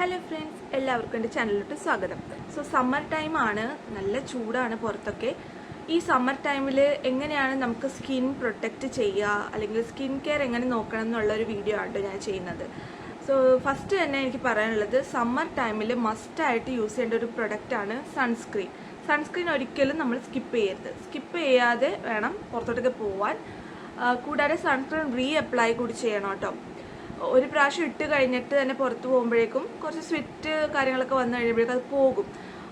Hello friends എല്ലാവർക്കും എന്റെ ചാനലിലോട്ട് സ്വാഗതം. സോ സമ്മർ ടൈം ആണ്. നല്ല ചൂടാണ് പുറത്തൊക്കെ. ഈ സമ്മർ ടൈമിൽ എങ്ങനെയാണ് നമുക്ക് സ്കിൻ പ്രൊട്ടക്റ്റ് ചെയ്യുക? അല്ലെങ്കിൽ സ്കിൻ കെയർ എങ്ങനെ നോക്കണം എന്നുള്ള ഒരു വീഡിയോ ആണ് ഞാൻ ചെയ്യുന്നത്. സോ ഫസ്റ്റ് തന്നെ എനിക്ക് പറയാനുള്ളത് സമ്മർ ടൈമിൽ മസ്റ്റായിട്ട് യൂസ് ചെയ്യേണ്ട ഒരു പ്രൊഡക്റ്റാണ് സൺസ്ക്രീൻ സൺസ്ക്രീൻ ഒരിക്കലും നമ്മൾ സ്കിപ്പ് ചെയ്യരുത്. സ്കിപ്പ് ചെയ്യാതെ വേണം പുറത്തോട്ടൊക്കെ പോവാൻ. കൂടാതെ സൺസ്ക്രീൻ റീ അപ്ലൈ കൂടി ചെയ്യണം കേട്ടോ ഒരു പ്രാവശ്യം ഇട്ട് കഴിഞ്ഞിട്ട് തന്നെ പുറത്ത് പോകുമ്പോഴേക്കും കുറച്ച് സ്വിറ്റ് കാര്യങ്ങളൊക്കെ വന്നു കഴിയുമ്പോഴേക്കും അത് പോകും.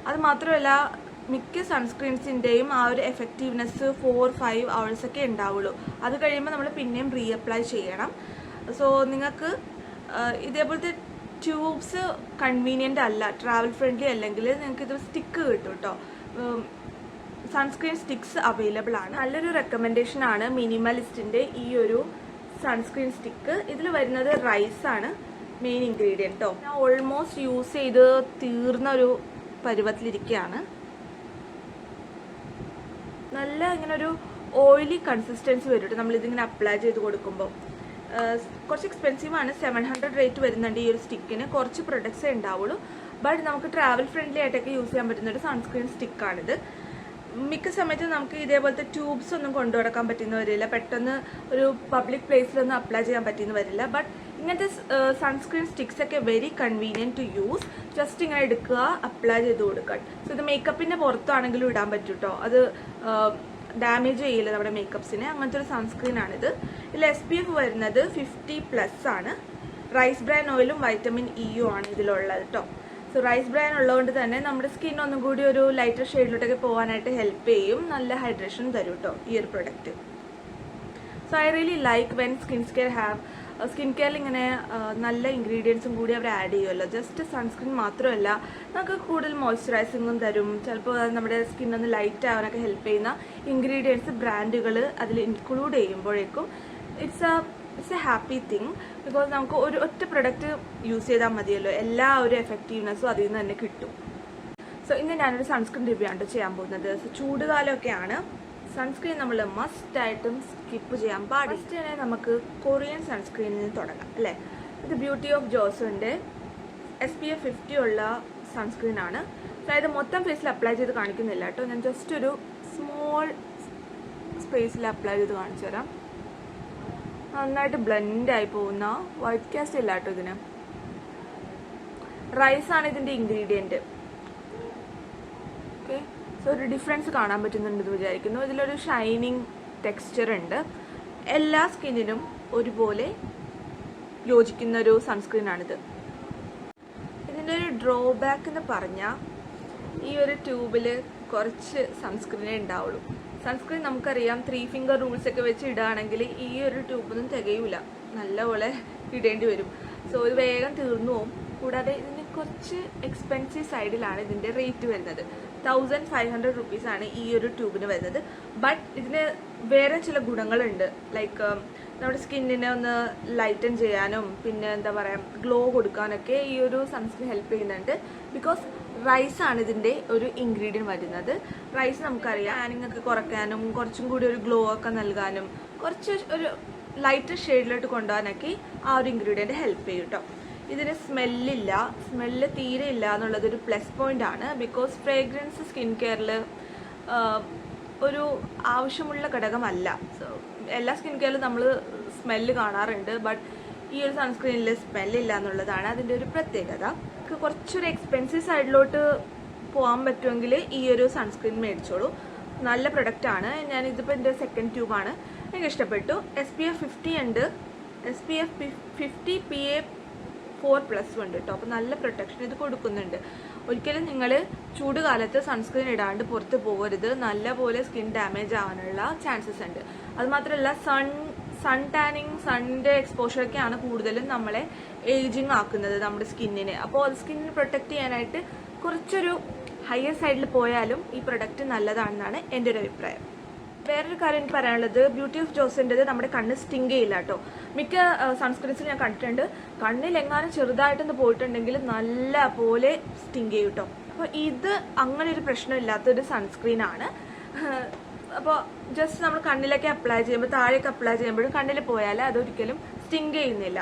അത് മാത്രമല്ല മിക്ക സൺസ്ക്രീൻസിന്റെയും ആ ഒരു എഫക്റ്റീവ്നെസ് ഫോർ ഫൈവ് അവേഴ്സൊക്കെ ഉണ്ടാവുള്ളൂ. അത് കഴിയുമ്പോൾ നമ്മൾ പിന്നെയും റീഅപ്ലൈ ചെയ്യണം. സോ നിങ്ങൾക്ക് ഇതേപോലത്തെ ട്യൂബ്സ് കൺവീനിയന്റ് അല്ല ട്രാവൽ ഫ്രണ്ട്ലി അല്ലെങ്കിൽ നിങ്ങൾക്ക് ഇത് സ്റ്റിക്ക് കിട്ടും കേട്ടോ സൺസ്ക്രീൻ സ്റ്റിക്സ് അവൈലബിൾ ആണ്. നല്ലൊരു റെക്കമെൻഡേഷൻ ആണ് മിനിമലിസ്റ്റിന്റെ ഈ ഒരു സൺസ്ക്രീൻ സ്റ്റിക്ക് ഇതിൽ വരുന്നത് റൈസ് ആണ് മെയിൻ ഇൻഗ്രീഡിയന്റ് ഞാൻ ഓൾമോസ്റ്റ് യൂസ് ചെയ്ത് തീർന്ന ഒരു പരുവത്തിലിരിക്കുകയാണ് നല്ല ഇങ്ങനെ ഒരു ഓയിലി കൺസിസ്റ്റൻസി വരും കേട്ടോ നമ്മൾ ഇതിങ്ങനെ അപ്ലൈ ചെയ്ത് കൊടുക്കുമ്പോൾ കുറച്ച് എക്സ്പെൻസീവ് ആണ്. സെവൻ ഹൺഡ്രഡ് റേറ്റ് വരുന്നുണ്ട് ഈ ഒരു സ്റ്റിക്കിന് കുറച്ച് പ്രൊഡക്ട്സേ ഉണ്ടാവുള്ളൂ. ബട്ട് നമുക്ക് ട്രാവൽ ഫ്രണ്ട്ലി ആയിട്ടൊക്കെ യൂസ് ചെയ്യാൻ പറ്റുന്ന ഒരു സൺസ്ക്രീൻ സ്റ്റിക്കാണിത് മിക്ക സമയത്തും നമുക്ക് ഇതേപോലത്തെ ട്യൂബ്സ് ഒന്നും കൊണ്ടു നടക്കാൻ പറ്റുന്ന വരില്ല. പെട്ടെന്ന് ഒരു പബ്ലിക് പ്ലേസിലൊന്നും അപ്ലൈ ചെയ്യാൻ പറ്റുന്ന വരില്ല. ബട്ട് ഇങ്ങനത്തെ സൺസ്ക്രീൻ സ്റ്റിക്സ് ഒക്കെ very convenient to use just ഇങ്ങനെ എടുക്കുക അപ്ലൈ ചെയ്ത് കൊടുക്കുക. സോ ഇത് മേക്കപ്പിന്റെ പുറത്താണെങ്കിലും ഇടാൻ പറ്റും കേട്ടോ അത് ഡാമേജ് ചെയ്യില്ല നമ്മുടെ മേക്കപ്സിനെ അങ്ങനത്തെ ഒരു സൺസ്ക്രീൻ ആണിത്. ഇതിൽ എസ് പി എഫ് വരുന്നത് ഫിഫ്റ്റി പ്ലസ് ആണ്. റൈസ് ബ്രാൻ ഓയിലും വൈറ്റമിൻ ഇയും ആണ് ഇതിലുള്ളത് കേട്ടോ സോ റൈസ് ബ്രാൻ ഉള്ളതുകൊണ്ട് തന്നെ നമ്മുടെ സ്കിൻ ഒന്നും കൂടി ഒരു ലൈറ്റർ ഷെയ്ഡിലോട്ടൊക്കെ പോകാനായിട്ട് ഹെൽപ്പ് ചെയ്യും. നല്ല ഹൈഡ്രേഷൻ തരും കേട്ടോ ഈ ഒരു product so I really like when skin care have skin കെയറിൽ ഇങ്ങനെ നല്ല ഇൻഗ്രീഡിയൻസും കൂടി അവർ ആഡ് ചെയ്യുമല്ലോ ജസ്റ്റ് സൺസ്ക്രീൻ മാത്രമല്ല നമുക്ക് കൂടുതൽ മോയ്സ്ചറൈസിങ്ങും തരും. ചിലപ്പോൾ നമ്മുടെ സ്കിൻ ഒന്ന് ലൈറ്റ് ആവാനൊക്കെ ഹെൽപ്പ് ചെയ്യുന്ന ഇൻഗ്രീഡിയൻസ് ബ്രാൻഡുകൾ അതിൽ ഇൻക്ലൂഡ് ചെയ്യുമ്പോഴേക്കും it's a it's a happy thing because നമുക്ക് ഒരു ഒറ്റ പ്രൊഡക്റ്റ് യൂസ് ചെയ്താൽ മതിയല്ലോ. എല്ലാ ഒരു എഫക്റ്റീവ്നെസ്സും അതിൽ നിന്ന് തന്നെ കിട്ടും. സോ ഇന്ന് ഞാനൊരു സൺസ്ക്രീൻ റിവ്യൂ ആണ് ചെയ്യാൻ പോകുന്നത്. സോ ചൂടുകാലമൊക്കെയാണ്. സൺസ്ക്രീൻ നമ്മൾ മസ്റ്റ് ആയിട്ടും സ്കിപ്പ് ചെയ്യാൻ പാടില്ല. ഫസ്റ്റ് തന്നെ നമുക്ക് കൊറിയൻ സൺസ്ക്രീനിൽ നിന്ന് തുടങ്ങാം അല്ലേ? ഇത് ബ്യൂട്ടി ഓഫ് ജോസിന്റെ എസ് പി എഫ് ഫിഫ്റ്റി ഉള്ള സൺസ്ക്രീൻ ആണ്. അതായത് മൊത്തം ഫേസിൽ അപ്ലൈ ചെയ്ത് കാണിക്കുന്നില്ല കേട്ടോ ഞാൻ ജസ്റ്റ് ഒരു സ്മോൾ സ്പേസിൽ അപ്ലൈ ചെയ്ത് കാണിച്ചു തരാം നന്നായിട്ട് ബ്ലെൻഡ് ആയി പോകുന്ന വൈറ്റ് കാസ്റ്റ് ഇല്ല കേട്ടോ ഇതിന്. റൈസ് ആണ് ഇതിന്റെ ഇൻഗ്രീഡിയന്റ് ഓക്കെ സോ ഒരു ഡിഫറൻസ് കാണാൻ പറ്റുന്നുണ്ടെന്ന് വിചാരിക്കുന്നു. ഇതിലൊരു ഷൈനിങ് ടെക്സ്ചർ ഉണ്ട്. എല്ലാ സ്കിന്നിനും ഒരുപോലെ യോജിക്കുന്ന ഒരു സൺസ്ക്രീൻ ആണിത്. ഇതിന്റെ ഒരു ഡ്രോബാക്ക് എന്ന് പറഞ്ഞാൽ ഈ ഒരു ട്യൂബിൽ കുറച്ച് സൺസ്ക്രീനേ ഉണ്ടാവുള്ളൂ. സൺസ്ക്രീൻ നമുക്കറിയാം ത്രീ ഫിംഗർ റൂൾസ് ഒക്കെ വെച്ച് ഇടുകയാണെങ്കിൽ ഈ ഒരു ട്യൂബൊന്നും തികയൂല. നല്ലപോലെ ഇടേണ്ടി വരും. സോ ഇത് വേഗം തീർന്നു പോകും കൂടാതെ ഇതിന് കുറച്ച് എക്സ്പെൻസീവ് സൈഡിലാണ് ഇതിന്റെ റേറ്റ് വരുന്നത്. തൗസൻഡ് ഫൈവ് ഹൺഡ്രഡ് റുപ്പീസ് ആണ് ഈ ഒരു ട്യൂബിന് വരുന്നത്. ബട്ട് ഇതിന് വേറെ ചില ഗുണങ്ങളുണ്ട്. ലൈക്ക് നമ്മുടെ സ്കിന്നിനെ ഒന്ന് ലൈറ്റൻ ചെയ്യാനും പിന്നെ എന്താ പറയുക ഗ്ലോ കൊടുക്കാനൊക്കെ ഈ ഒരു സൺസ്ക്രീൻ ഹെൽപ്പ് ചെയ്യുന്നുണ്ട്. ബിക്കോസ് റൈസ് ആണ് ഇതിന്റെ ഒരു ഇൻഗ്രീഡിയന്റ് വരുന്നത്. റൈസ് നമുക്കറിയാം. ടാനിങ് ഒക്കെ കുറയ്ക്കാനും കുറച്ചും കൂടി ഒരു ഗ്ലോ ഒക്കെ നൽകാനും കുറച്ച് ഒരു ലൈറ്റ് ഷെയ്ഡിലോട്ട് കൊണ്ടുപോകാനൊക്കെ ആ ഒരു ഇൻഗ്രീഡിയന്റ് ഹെൽപ്പ് ചെയ്യും കേട്ടോ ഇതിന് സ്മെല്ലില്ല സ്മെല്ല് തീരെ ഇല്ല എന്നുള്ളത് ഒരു പ്ലസ് പോയിന്റ് ആണ്. ബിക്കോസ് ഫ്രേഗ്രൻസ് സ്കിൻ കെയറിൽ ഒരു ആവശ്യമുള്ള ഘടകമല്ല. സോ എല്ലാ സ്കിൻ കെയറിലും നമ്മൾ സ്മെല്ല് കാണാറുണ്ട്. ബട്ട് ഈ ഒരു സൺസ്ക്രീനിൽ സ്മെല്ലില്ല എന്നുള്ളതാണ് അതിന്റെ ഒരു പ്രത്യേകത. നമുക്ക് കുറച്ചൊരു എക്സ്പെൻസീവ് സൈഡിലോട്ട് പോകാൻ പറ്റുമെങ്കിൽ ഈ ഒരു സൺസ്ക്രീൻ മേടിച്ചോളൂ. നല്ല പ്രൊഡക്റ്റ് ആണ്. ഞാൻ ഇതിപ്പോൾ എന്റെ സെക്കൻഡ് ട്യൂബാണ് എനിക്ക് ഇഷ്ടപ്പെട്ടു. എസ് പി എഫ് ഫിഫ്റ്റി ഉണ്ട്. S P F fifty P A four plus ഉണ്ട് കേട്ടോ അപ്പോൾ നല്ല പ്രൊട്ടക്ഷൻ ഇത് കൊടുക്കുന്നുണ്ട്. ഒരിക്കലും നിങ്ങൾ ചൂട് കാലത്ത് സൺസ്ക്രീൻ ഇടാണ്ട് പുറത്ത് പോകരുത് നല്ലപോലെ സ്കിൻ ഡാമേജ് ആവാനുള്ള ചാൻസസ് ഉണ്ട്. അതുമാത്രമല്ല സൺ സൺ ടാനിങ് സണ്ണിന്റെ എക്സ്പോഷറൊക്കെയാണ് കൂടുതലും നമ്മളെ ഏജിങ് ആക്കുന്നത് നമ്മുടെ സ്കിന്നിനെ അപ്പോൾ സ്കിന്നിനെ പ്രൊട്ടക്ട് ചെയ്യാനായിട്ട് കുറച്ചൊരു ഹയർ സൈഡിൽ പോയാലും ഈ പ്രൊഡക്റ്റ് നല്ലതാണെന്നാണ് എന്റെ ഒരു അഭിപ്രായം. വേറൊരു കാര്യം എനിക്ക് പറയാനുള്ളത് ബ്യൂട്ടി ഓഫ് ജോസിന്റെത് നമ്മുടെ കണ്ണ് സ്റ്റിങ് ചെയ്യില്ല കേട്ടോ. മിക്ക സൺസ്ക്രീൻസിൽ ഞാൻ കണ്ടിട്ടുണ്ട്. കണ്ണിൽ എങ്ങാനും ചെറുതായിട്ടൊന്ന് പോയിട്ടുണ്ടെങ്കിൽ നല്ല പോലെ സ്റ്റിങ് ചെയ്യും കേട്ടോ. അപ്പോൾ ഇത് അങ്ങനെ ഒരു പ്രശ്നമില്ലാത്തൊരു സൺസ്ക്രീൻ ആണ്. അപ്പോൾ ജസ്റ്റ് നമ്മൾ കണ്ണിലൊക്കെ അപ്ലൈ ചെയ്യുമ്പോൾ താഴേക്ക് അപ്ലൈ ചെയ്യുമ്പോഴും കണ്ണിൽ പോയാൽ അതൊരിക്കലും സ്റ്റിങ് ചെയ്യുന്നില്ല.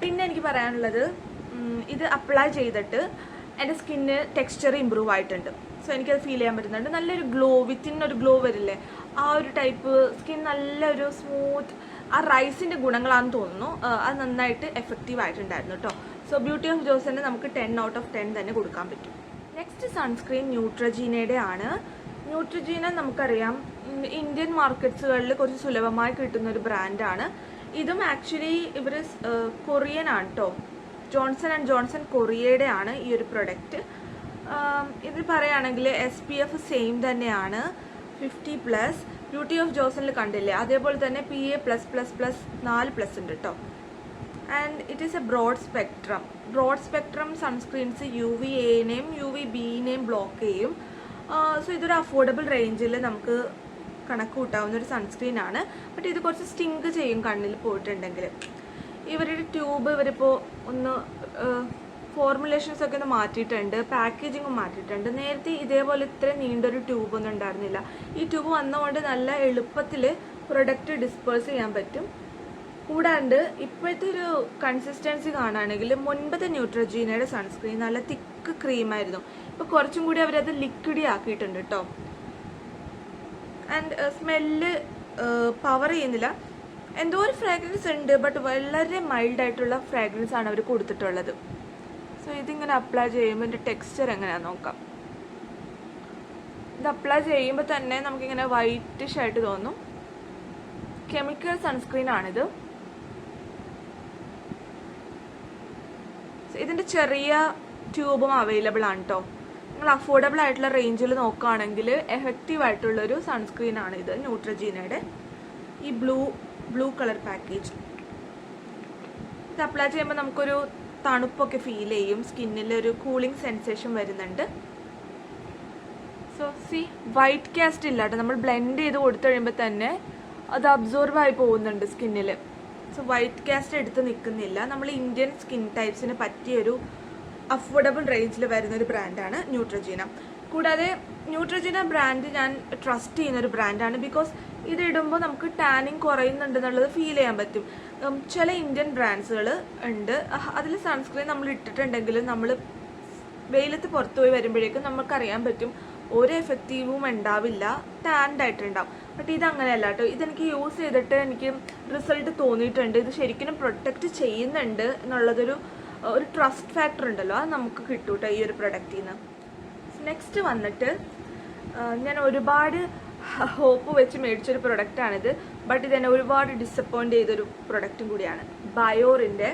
പിന്നെ എനിക്ക് പറയാനുള്ളത് ഇത് അപ്ലൈ ചെയ്തിട്ട് എന്റെ സ്കിന്ന് ടെക്സ്ചർ ഇമ്പ്രൂവ് ആയിട്ടുണ്ട്. സോ എനിക്കത് ഫീൽ ചെയ്യാൻ പറ്റുന്നുണ്ട്. നല്ലൊരു ഗ്ലോ വിത്തിൻ ഒരു ഗ്ലോ വരില്ലേ? ആ ഒരു ടൈപ്പ് സ്കിൻ നല്ലൊരു സ്മൂത്ത് ആ റൈസിന്റെ ഗുണങ്ങളാണെന്ന് തോന്നുന്നു. അത് നന്നായിട്ട് എഫക്റ്റീവ് ആയിട്ടുണ്ടായിരുന്നു കേട്ടോ സോ ബ്യൂട്ടി ഓഫ് ജോസിനെ നമുക്ക് ടെൻ ഔട്ട് ഓഫ് ടെൻ തന്നെ കൊടുക്കാൻ പറ്റും. നെക്സ്റ്റ് സൺസ്ക്രീൻ ന്യൂട്രജീനയുടെ ആണ് ന്യൂട്രജീന നമുക്കറിയാം. ഇന്ത്യൻ മാർക്കറ്റ്സുകളിൽ കുറച്ച് സുലഭമായി കിട്ടുന്ന ഒരു ബ്രാൻഡാണ് ഇതും ആക്ച്വലി ഇവർ കൊറിയൻ ആണ് കേട്ടോ ജോൺസൺ ആൻഡ് ജോൺസൺ കൊറിയയുടെ ആണ് ഈ ഒരു പ്രൊഡക്റ്റ് ഇത് പറയുകയാണെങ്കിൽ എസ് പി എഫ് സെയിം തന്നെയാണ്. ഫിഫ്റ്റി പ്ലസ് ബ്യൂട്ടി ഓഫ് ജോസണിൽ കണ്ടില്ലേ? അതേപോലെ തന്നെ P A plus plus plus നാല് പ്ലസ് ഉണ്ട് കേട്ടോ and it is a broad spectrum broad spectrum sunscreens U V എനെയും U V ബിനെയും ബ്ലോക്ക് ചെയ്യും. സോ ഇതൊരു അഫോർഡബിൾ റേഞ്ചിൽ നമുക്ക് കണക്ക് കൂട്ടാവുന്ന ഒരു സൺസ്ക്രീൻ ആണ്. ബട്ട് ഇത് കുറച്ച് സ്റ്റിങ്ക് ചെയ്യും കണ്ണിൽ പോയിട്ടുണ്ടെങ്കിൽ ഇവരുടെ ട്യൂബ് ഇവരിപ്പോൾ ഒന്ന് ഫോർമുലേഷൻസ് ഒക്കെ ഒന്ന് മാറ്റിയിട്ടുണ്ട് പാക്കേജിങ്ങും മാറ്റിയിട്ടുണ്ട്. നേരത്തെ ഇതേപോലെ ഇത്രയും നീണ്ടൊരു ട്യൂബ് ഒന്നും ഉണ്ടായിരുന്നില്ല. ഈ ട്യൂബ് വന്നതുകൊണ്ട് നല്ല എളുപ്പത്തിൽ പ്രൊഡക്റ്റ് ഡിസ്പേഴ്സ് ചെയ്യാൻ പറ്റും. കൂടാണ്ട് ഇപ്പോഴത്തെ ഒരു കൺസിസ്റ്റൻസി കാണുകയാണെങ്കിൽ മുൻപത്തെ ന്യൂട്രജീനയുടെ സൺസ്ക്രീൻ നല്ല തിക്ക് ക്രീമായിരുന്നു ഇപ്പൊ കുറച്ചും കൂടി അവരത് ലിക്വിഡി ആക്കിയിട്ടുണ്ട് കേട്ടോ ആൻഡ് സ്മെല്ല് പവർ ചെയ്യുന്നില്ല. എന്തോ ഒരു ഫ്രാഗ്രൻസ് ഉണ്ട് ബട്ട് വളരെ മൈൽഡ് ആയിട്ടുള്ള ഫ്രാഗ്രൻസ് ആണ് അവർ കൊടുത്തിട്ടുള്ളത്. സോ ഇതിങ്ങനെ അപ്ലൈ ചെയ്യുമ്പോൾ എന്റെ ടെക്സ്ചർ എങ്ങനെയാ നോക്കാം. ഇത് അപ്ലൈ ചെയ്യുമ്പോൾ തന്നെ നമുക്കിങ്ങനെ വൈറ്റിഷ് ആയിട്ട് തോന്നും. കെമിക്കൽ സൺസ്ക്രീൻ ആണിത്. ഇതിന്റെ ചെറിയ ട്യൂബും അവൈലബിൾ ആണ് കേട്ടോ നിങ്ങൾ അഫോർഡബിൾ ആയിട്ടുള്ള റേഞ്ചിൽ നോക്കുകയാണെങ്കിൽ എഫക്റ്റീവ് ആയിട്ടുള്ള ഒരു സൺസ്ക്രീൻ ആണ് ഇത് ന്യൂട്രജീനയുടെ ഈ ബ്ലൂ ബ്ലൂ കളർ പാക്കേജ് ഇത് അപ്ലൈ ചെയ്യുമ്പോൾ നമുക്കൊരു തണുപ്പൊക്കെ ഫീൽ ചെയ്യും. സ്കിന്നിൽ ഒരു കൂളിംഗ് സെൻസേഷൻ വരുന്നുണ്ട്. സോ സി വൈറ്റ് കാസ്റ്റ് ഇല്ല കേട്ടോ. നമ്മൾ ബ്ലെൻഡ് ചെയ്ത് കൊടുത്തു കഴിയുമ്പോൾ തന്നെ അത് അബ്സോർബ് ആയി പോകുന്നുണ്ട് സ്കിന്നിൽ സോ വൈറ്റ് കാസ്റ്റ് എടുത്ത് നിൽക്കുന്നില്ല. നമ്മൾ ഇന്ത്യൻ സ്കിൻ ടൈപ്സിന് പറ്റിയൊരു അഫോർഡബിൾ റേഞ്ചിൽ വരുന്ന ഒരു ബ്രാൻഡാണ് ന്യൂട്രജീന കൂടാതെ ന്യൂട്രജീന ബ്രാൻഡ് ഞാൻ ട്രസ്റ്റ് ചെയ്യുന്ന ഒരു ബ്രാൻഡാണ് ബിക്കോസ് ഇത് ഇടുമ്പോൾ നമുക്ക് ടാനിങ് കുറയുന്നുണ്ടെന്നുള്ളത് ഫീൽ ചെയ്യാൻ പറ്റും. ചില ഇന്ത്യൻ ബ്രാൻഡ്സുകൾ ഉണ്ട്. അതിൽ സൺസ്ക്രീൻ നമ്മൾ ഇട്ടിട്ടുണ്ടെങ്കിൽ നമ്മൾ വെയിലത്ത് പുറത്തുപോയി വരുമ്പോഴേക്കും നമുക്കറിയാൻ പറ്റും ഒരു എഫക്റ്റീവും ഉണ്ടാവില്ല ടാൻഡ് ആയിട്ടുണ്ടാവും. ബട്ട് ഇത് കേട്ടോ. ഇതെനിക്ക് യൂസ് ചെയ്തിട്ട് എനിക്ക് റിസൾട്ട് തോന്നിയിട്ടുണ്ട്. ഇത് ശരിക്കും പ്രൊട്ടക്റ്റ് ചെയ്യുന്നുണ്ട് എന്നുള്ളതൊരു ഒരു ട്രസ്റ്റ് ഫാക്ടർ ഉണ്ടല്ലോ അത് നമുക്ക് കിട്ടും കേട്ടോ ഈ ഒരു പ്രൊഡക്റ്റിൽ നിന്ന് നെക്സ്റ്റ് വന്നിട്ട് ഞാൻ ഒരുപാട് ഹോപ്പ് വെച്ച് മേടിച്ചൊരു പ്രൊഡക്റ്റാണിത് ബട്ട് ഇതെന്നെ ഒരുപാട് ഡിസപ്പോയിന്റ് ചെയ്തൊരു പ്രൊഡക്റ്റും കൂടിയാണ്. ബയോറിന്റെ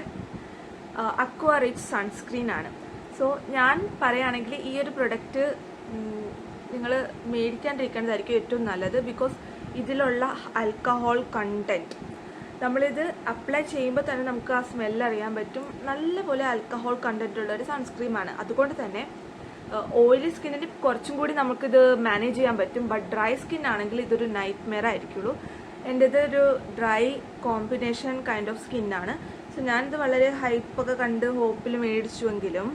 അക്വ റിച്ച് സൺസ്ക്രീൻ ആണ്. സോ ഞാൻ പറയുകയാണെങ്കിൽ ഈ ഒരു പ്രൊഡക്റ്റ് നിങ്ങൾ മേടിക്കാണ്ടിരിക്കേണ്ടതായിരിക്കും ഏറ്റവും നല്ലത് ബിക്കോസ് ഇതിലുള്ള ആൽക്കഹോൾ കണ്ടന്റ് നമ്മളിത് അപ്ലൈ ചെയ്യുമ്പോൾ തന്നെ നമുക്ക് ആ സ്മെൽ അറിയാൻ പറ്റും. നല്ലപോലെ ആൽക്കഹോൾ കണ്ടന്റ് ഉള്ള ഒരു സൺസ്ക്രീമാണ് അതുകൊണ്ട് തന്നെ ഓയിലി സ്കിന്നിന് കുറച്ചും കൂടി നമുക്കിത് മാനേജ് ചെയ്യാൻ പറ്റും. ബട്ട് ഡ്രൈ സ്കിൻ ആണെങ്കിൽ ഇതൊരു നൈറ്റ് മെയർ ആയിരിക്കുള്ളൂ. എന്റെത് ഒരു ഡ്രൈ കോമ്പിനേഷൻ കൈൻഡ് ഓഫ് സ്കിന്നാണ് സോ ഞാനിത് വളരെ ഹൈപ്പൊക്കെ കണ്ട് ഹോപ്പിൽ മേടിച്ചുവെങ്കിലും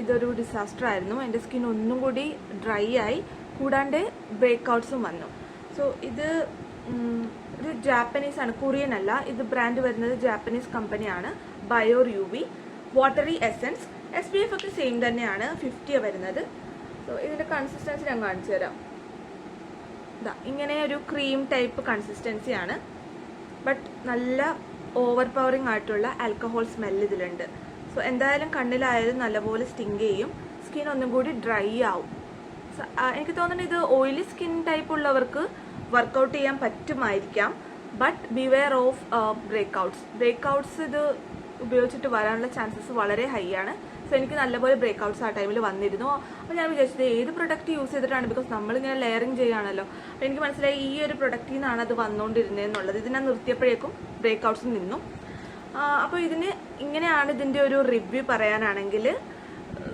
ഇതൊരു ഡിസാസ്റ്റർ ആയിരുന്നു. എന്റെ സ്കിൻ ഒന്നും കൂടി ഡ്രൈ ആയി. കൂടാണ്ട് ബ്രേക്ക് ഔട്ട്സും വന്നു. സോ ഇത് ഇത് ജാപ്പനീസ് ആണ് കൊറിയൻ അല്ല. ഇത് ബ്രാൻഡ് വരുന്നത് ജാപ്പനീസ് കമ്പനിയാണ് Biore U V watery essence S P F ഒക്കെ സെയിം തന്നെയാണ് ഫിഫ്റ്റി വരുന്നത്. സോ ഇതിന്റെ കൺസിസ്റ്റൻസി ഞാൻ കാണിച്ചു തരാം. ഇതാ ഇങ്ങനെ ഒരു ക്രീം ടൈപ്പ് കൺസിസ്റ്റൻസിയാണ് ബട്ട് നല്ല ഓവർ പവറിംഗ് ആയിട്ടുള്ള ആൽക്കഹോൾ സ്മെല്ല് ഇതിലുണ്ട്. സോ എന്തായാലും കണ്ണിലായാലും നല്ലപോലെ സ്റ്റിങ് ചെയ്യും. സ്കിൻ ഒന്നും കൂടി ഡ്രൈ ആവും. എനിക്ക് തോന്നുന്നത് ഇത് ഓയിലി സ്കിൻ ടൈപ്പ് ഉള്ളവർക്ക് വർക്കൗട്ട് ചെയ്യാൻ പറ്റുമായിരിക്കാം. But beware of breakouts breakouts ഇത് ഉപയോഗിച്ചിട്ട് വരാനുള്ള ചാൻസസ് വളരെ ഹൈ ആണ്. സോ എനിക്ക് നല്ലപോലെ ബ്രേക്ക് ഔട്ട്സ് ആ ടൈമിൽ വന്നിരുന്നു. അപ്പോൾ ഞാൻ വിചാരിച്ചത് ഏത് പ്രൊഡക്റ്റ് യൂസ് ചെയ്തിട്ടാണ്? ബിക്കോസ് നമ്മളിങ്ങനെ ലെയറിങ് ചെയ്യുകയാണല്ലോ. അപ്പോൾ എനിക്ക് മനസ്സിലായി ഈ ഒരു പ്രൊഡക്റ്റിൽ നിന്നാണ് അത് വന്നുകൊണ്ടിരുന്നത് എന്നുള്ളത്. ഇത് ഞാൻ നിർത്തിയപ്പോഴേക്കും ബ്രേക്ക് ഔട്ട്സ് നിന്നു അപ്പോൾ ഇതിന് ഇങ്ങനെയാണ് ഇതിന്റെ ഒരു റിവ്യൂ പറയാനാണെങ്കിൽ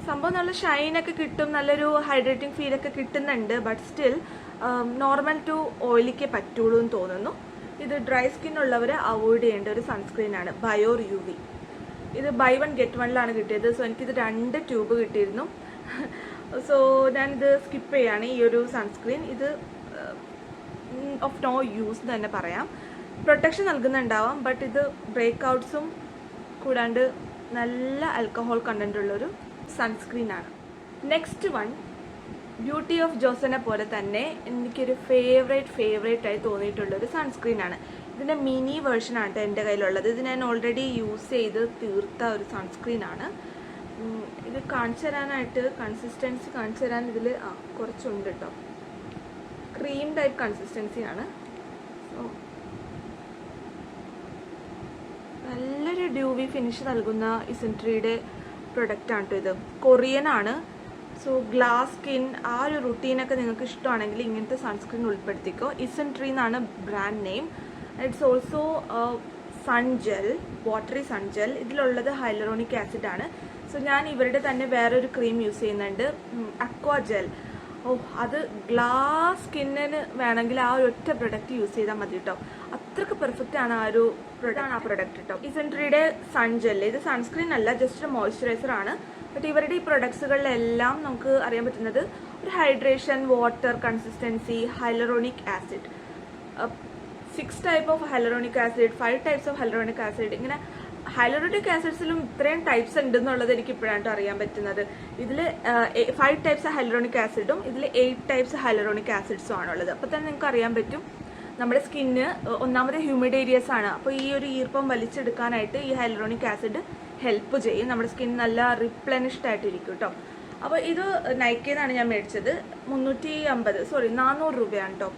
സംഭവം നല്ല ഷൈനൊക്കെ കിട്ടും നല്ലൊരു ഹൈഡ്രേറ്റിംഗ് ഫീലൊക്കെ കിട്ടുന്നുണ്ട്. ബട്ട് സ്റ്റിൽ നോർമൽ ടു ഓയിലിക്ക് പറ്റുള്ളൂ എന്ന് തോന്നുന്നു. ഇത് ഡ്രൈ സ്കിൻ ഉള്ളവർ അവോയ്ഡ് ചെയ്യേണ്ട ഒരു സൺസ്ക്രീൻ ആണ്. ബയോർ യു വി ഇത് ബൈ വൺ ഗെറ്റ് വണ്ണിലാണ് കിട്ടിയത്. സോ എനിക്കിത് രണ്ട് ട്യൂബ് കിട്ടിയിരുന്നു. സോ ഞാനിത് സ്കിപ്പ് ചെയ്യാണ് ഈ ഒരു സൺസ്ക്രീൻ ഇത് ഓഫ് നോ യൂസ് എന്ന് തന്നെ പറയാം. പ്രൊട്ടക്ഷൻ നൽകുന്നുണ്ടാവാം ബട്ട് ഇത് ബ്രേക്ക് ഔട്ട്സും കൂടാണ്ട് നല്ല ആൽക്കഹോൾ കണ്ടന്റ് ഉള്ളൊരു സൺസ്ക്രീൻ ആണ്. നെക്സ്റ്റ് വൺ ബ്യൂട്ടി ഓഫ് ജോസനെ പോലെ തന്നെ എനിക്കൊരു ഫേവറേറ്റ് ഫേവറേറ്റ് ആയി തോന്നിയിട്ടുള്ളൊരു സൺസ്ക്രീൻ ആണ്. ഇതിന്റെ മിനി വേർഷൻ ആണ് ട്ടോ എന്റെ കയ്യിലുള്ളത്. ഇത് ഞാൻ ഓൾറെഡി യൂസ് ചെയ്ത് തീർത്ത ഒരു സൺസ്ക്രീൻ ആണ്. ഇത് കാണിച്ചു തരാനായിട്ട് കൺസിസ്റ്റൻസി കാണിച്ചു തരാൻ ഇതിൽ ആ കുറച്ചുണ്ട് കേട്ടോ ക്രീം ടൈപ്പ് കൺസിസ്റ്റൻസിയാണ് സോ നല്ലൊരു ഡ്യൂവി ഫിനിഷ് നൽകുന്ന ഇസൻട്രിയുടെ ആണ് ട്ടോ ഇത്. കൊറിയൻ ആണ്. സോ ഗ്ലാസ് സ്കിൻ ആ ഒരു റുട്ടീനൊക്കെ നിങ്ങൾക്ക് ഇഷ്ടമാണെങ്കിൽ ഇങ്ങനത്തെ സൺസ്ക്രീൻ ഉൾപ്പെടുത്തിക്കോ. ഇസൻ ട്രീ എന്നാണ് brand name it's also sun gel watery sun gel ഇതിലുള്ളത് ഹൈലറോണിക് ആസിഡ് ആണ്. സോ ഞാൻ ഇവരുടെ തന്നെ വേറൊരു ക്രീം യൂസ് ചെയ്യുന്നുണ്ട്. അക്വാ ജെൽ ഓ അത് ഗ്ലാസ് സ്കിന്നിന് വേണമെങ്കിൽ ആ ഒരു ഒറ്റ പ്രൊഡക്റ്റ് യൂസ് ചെയ്താൽ മതി കേട്ടോ അത്രയ്ക്ക് പെർഫെക്റ്റ് ആണ് ആ ഒരു പ്രൊഡക്റ്റ് ആണ് ആ പ്രൊഡക്റ്റ് കേട്ടോ ഇസെൻട്രിയുടെ സൺ ജെൽ ഇത് സൺസ്ക്രീൻ അല്ല ജസ്റ്റ് ഒരു മോയ്സ്ചറൈസർ ആണ്. ബട്ട് ഇവരുടെ ഈ പ്രൊഡക്ട്സുകളിലെല്ലാം നമുക്ക് അറിയാൻ പറ്റുന്നത് ഒരു hydration water consistency hyaluronic acid six type of hyaluronic acid five types of hyaluronic acid ഇങ്ങനെ ഹൈലറോണിക് ആസിഡ്സിലും ഇത്രയും ടൈപ്സ് ഉണ്ട് എന്നുള്ളത് എനിക്ക് ഇപ്പോഴാണ് അറിയാൻ പറ്റുന്നത് ഇതിൽ ഫൈവ് ടൈപ്സ് ഹൈലറോണിക് ആസിഡും ഇതിൽ എയ്റ്റ് ടൈപ്സ് ഹൈലറോണിക് ആസിഡ്സും ആണുള്ളത്. അപ്പോൾ തന്നെ നിങ്ങൾക്ക് അറിയാൻ പറ്റും. നമ്മുടെ സ്കിന്ന് ഒന്നാമത് ഹ്യൂമിഡ് ഏരിയസ് ആണ്. അപ്പോൾ ഈ ഒരു ഈർപ്പം വലിച്ചെടുക്കാനായിട്ട് ഈ ഹൈലറോണിക് ആസിഡ് ഹെൽപ്പ് ചെയ്യും. നമ്മുടെ സ്കിൻ നല്ല റിപ്ലനിഷ്ഡ് ആയിട്ടിരിക്കും കേട്ടോ അപ്പോൾ ഇത് നൈക്കയിൽ ഞാൻ മേടിച്ചത്. മുന്നൂറ്റി അമ്പത് സോറി നാനൂറ് രൂപയാണ് കേട്ടോ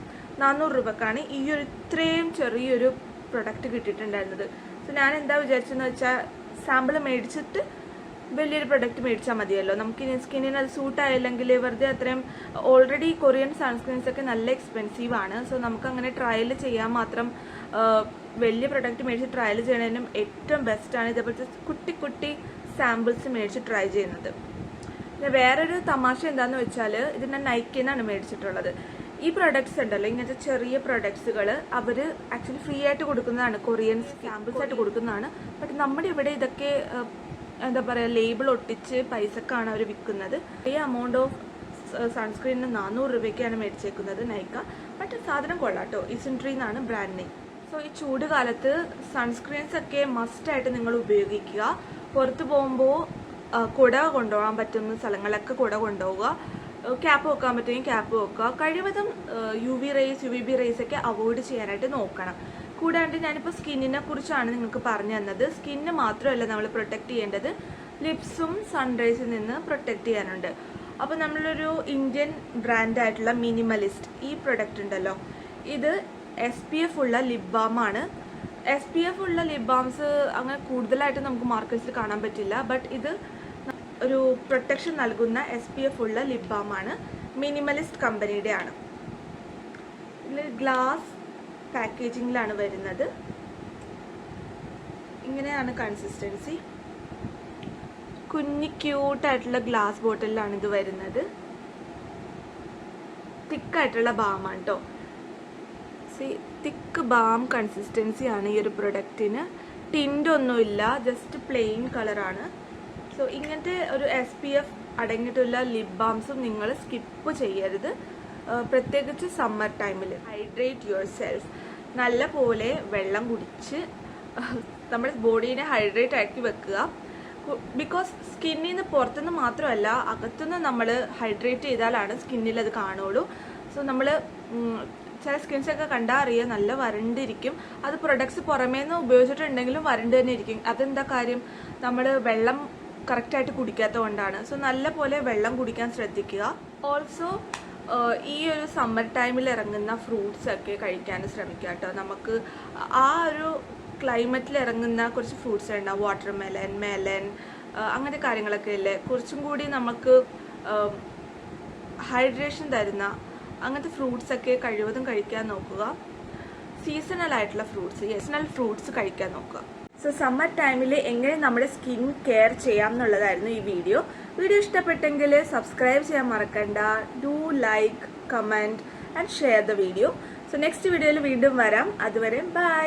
നാനൂറ് രൂപക്കാണ് ഈ ഒരു ഇത്രയും ചെറിയൊരു പ്രൊഡക്റ്റ് കിട്ടിയിട്ടുണ്ടായിരുന്നത്. സോ ഞാൻ എന്താ വിചാരിച്ചെന്ന് വെച്ചാൽ സാമ്പിൾ മേടിച്ചിട്ട് വലിയൊരു പ്രൊഡക്റ്റ് മേടിച്ചാൽ മതിയല്ലോ. നമുക്ക് സ്കിന്നിന് അത് സൂട്ടായില്ലെങ്കിൽ വെറുതെ അത്രയും ഓൾറെഡി കൊറിയൻ സൺസ്ക്രീൻസ് ഒക്കെ നല്ല എക്സ്പെൻസീവ് ആണ്. സോ നമുക്ക് അങ്ങനെ ട്രയൽ ചെയ്യാൻ മാത്രം വലിയ പ്രൊഡക്റ്റ് മേടിച്ച് ട്രയൽ ചെയ്യണതിനും ഏറ്റവും ബെസ്റ്റാണ് ഇതേപോലത്തെ കുട്ടി കുട്ടി സാമ്പിൾസ് മേടിച്ച് ട്രൈ ചെയ്യുന്നത്. പിന്നെ വേറൊരു തമാശ എന്താണെന്ന് വെച്ചാൽ ഇത് ഞാൻ നൈക്കിന്നാണ് മേടിച്ചിട്ടുള്ളത്. ഈ പ്രൊഡക്ട്സ് ഉണ്ടല്ലോ ഇങ്ങനത്തെ ചെറിയ പ്രൊഡക്ട്സുകൾ അവർ ആക്ച്വലി ഫ്രീ ആയിട്ട് കൊടുക്കുന്നതാണ്. കൊറിയൻ സാമ്പിൾസ് ആയിട്ട് കൊടുക്കുന്നതാണ്. ബട്ട് നമ്മുടെ ഇവിടെ ഇതൊക്കെ എന്താ പറയുക ലേബിൾ ഒട്ടിച്ച് പൈസക്കാണ് അവർ വിൽക്കുന്നത്. ഈ എമൗണ്ട് ഓഫ് സൺസ്ക്രീനിന് നാനൂറ് രൂപയ്ക്കാണ് മേടിച്ചേക്കുന്നത് നൈക്ക ബട്ട് സാധനം കൊള്ളാട്ടോ ഇസിൻട്രി എന്നാണ് ബ്രാൻഡ് നെയിം സോ ഈ ചൂട് കാലത്ത് സൺസ്ക്രീൻസ് ഒക്കെ മസ്റ്റായിട്ട് നിങ്ങൾ ഉപയോഗിക്കുക. പുറത്ത് പോകുമ്പോൾ കുട കൊണ്ടുപോകാൻ പറ്റുന്ന സ്ഥലങ്ങളിലൊക്കെ കുട കൊണ്ടുപോവുക. ക്യാപ്പ് വെക്കാൻ പറ്റുമെങ്കിൽ ക്യാപ്പ് വെക്കുക. കഴിവതും U V rays U V B rays ഒക്കെ അവോയ്ഡ് ചെയ്യാനായിട്ട് നോക്കണം. കൂടാണ്ട് ഞാനിപ്പോൾ സ്കിന്നിനെ കുറിച്ചാണ് നിങ്ങൾക്ക് പറഞ്ഞു തന്നത്. സ്കിന്ന് മാത്രമല്ല നമ്മൾ പ്രൊട്ടക്റ്റ് ചെയ്യേണ്ടത് ലിപ്സും സൺറൈസിൽ നിന്ന് പ്രൊട്ടക്റ്റ് ചെയ്യാനുണ്ട്. അപ്പോൾ നമ്മളൊരു ഇന്ത്യൻ ബ്രാൻഡായിട്ടുള്ള മിനിമലിസ്റ്റ് ഈ പ്രൊഡക്റ്റ് ഉണ്ടല്ലോ. ഇത് എസ് പി എഫ് ഉള്ള ലിപ് ബാമാണ് എസ് പി എഫ് ഉള്ള ലിപ് ബാംസ് അങ്ങനെ കൂടുതലായിട്ട് നമുക്ക് മാർക്കറ്റ്സിൽ കാണാൻ പറ്റില്ല. ബട്ട് ഇത് ഒരു പ്രൊട്ടക്ഷൻ നൽകുന്ന എസ് പി എഫ് ഉള്ള ലിപ് ബാമാണ് മിനിമലിസ്റ്റ് കമ്പനിയുടെ ആണ് ഇതിൽ ഗ്ലാസ് പാക്കേജിങ്ങിലാണ് വരുന്നത്. ഇങ്ങനെയാണ് കൺസിസ്റ്റൻസി കുഞ്ഞി ക്യൂട്ടായിട്ടുള്ള ഗ്ലാസ് ബോട്ടിലാണ് ഇത് വരുന്നത്. തിക്കായിട്ടുള്ള ബാമാണ് കേട്ടോ സി തിക്ക് ബാം കൺസിസ്റ്റൻസിയാണ് ഈ ഒരു പ്രൊഡക്റ്റിന് ടിന്റൊന്നുമില്ല ജസ്റ്റ് പ്ലെയിൻ കളറാണ് സോ ഇങ്ങനത്തെ ഒരു എസ് പി എഫ് അടങ്ങിയിട്ടുള്ള ലിപ് ബാംസും നിങ്ങൾ സ്കിപ്പ് ചെയ്യരുത്. പ്രത്യേകിച്ച് സമ്മർ ടൈമിൽ ഹൈഡ്രേറ്റ് യുവർ സെൽഫ് നല്ല പോലെ വെള്ളം കുടിച്ച് നമ്മുടെ ബോഡീനെ ഹൈഡ്രേറ്റ് ആക്കി വെക്കുക. ബിക്കോസ് സ്കിന്നിൽ നിന്ന് പുറത്തുനിന്ന് മാത്രമല്ല അകത്തുനിന്ന് നമ്മൾ ഹൈഡ്രേറ്റ് ചെയ്താലാണ് സ്കിന്നിൽ അത് കാണുള്ളൂ. സോ നമ്മൾ ചില സ്കിൻസ് ഒക്കെ കണ്ടാൽ അറിയാം നല്ല വരണ്ടിരിക്കും. അത് പ്രൊഡക്ട്സ് പുറമേ നിന്ന് ഉപയോഗിച്ചിട്ടുണ്ടെങ്കിലും വരണ്ട് തന്നെ ഇരിക്കും. അതെന്താ കാര്യം? നമ്മൾ വെള്ളം കറക്റ്റായിട്ട് കുടിക്കാത്തത് കൊണ്ടാണ് സോ നല്ല പോലെ വെള്ളം കുടിക്കാൻ ശ്രദ്ധിക്കുക. ഓൾസോ ഈ ഒരു സമ്മർ ടൈമിൽ ഇറങ്ങുന്ന ഫ്രൂട്ട്സ് ഒക്കെ കഴിക്കാൻ ശ്രമിക്കുക കേട്ടോ. നമുക്ക് ആ ഒരു ക്ലൈമറ്റിൽ ഇറങ്ങുന്ന കുറച്ച് ഫ്രൂട്ട്സ് ഉണ്ടാവും വാട്ടർ മെലൻ മെലൻ അങ്ങനത്തെ കാര്യങ്ങളൊക്കെ ഇല്ലേ? കുറച്ചും കൂടി നമുക്ക് ഹൈഡ്രേഷൻ തരുന്ന അങ്ങനത്തെ ഫ്രൂട്ട്സ് ഒക്കെ കഴിവതും കഴിക്കാൻ നോക്കുക. സീസണൽ ആയിട്ടുള്ള ഫ്രൂട്ട്സ് സീസണൽ ഫ്രൂട്ട്സ് കഴിക്കാൻ നോക്കുക. സോ സമ്മർ ടൈമിൽ എങ്ങനെ നമ്മുടെ സ്കിൻ കെയർ ചെയ്യാം എന്നുള്ളതായിരുന്നു ഈ വീഡിയോ വീഡിയോ ഇഷ്ടപ്പെട്ടെങ്കിൽ സബ്സ്ക്രൈബ് ചെയ്യാൻ മറക്കണ്ട. Do like comment and share the video so next വീഡിയോയിൽ വീണ്ടും വരാം. അതുവരെ ബൈ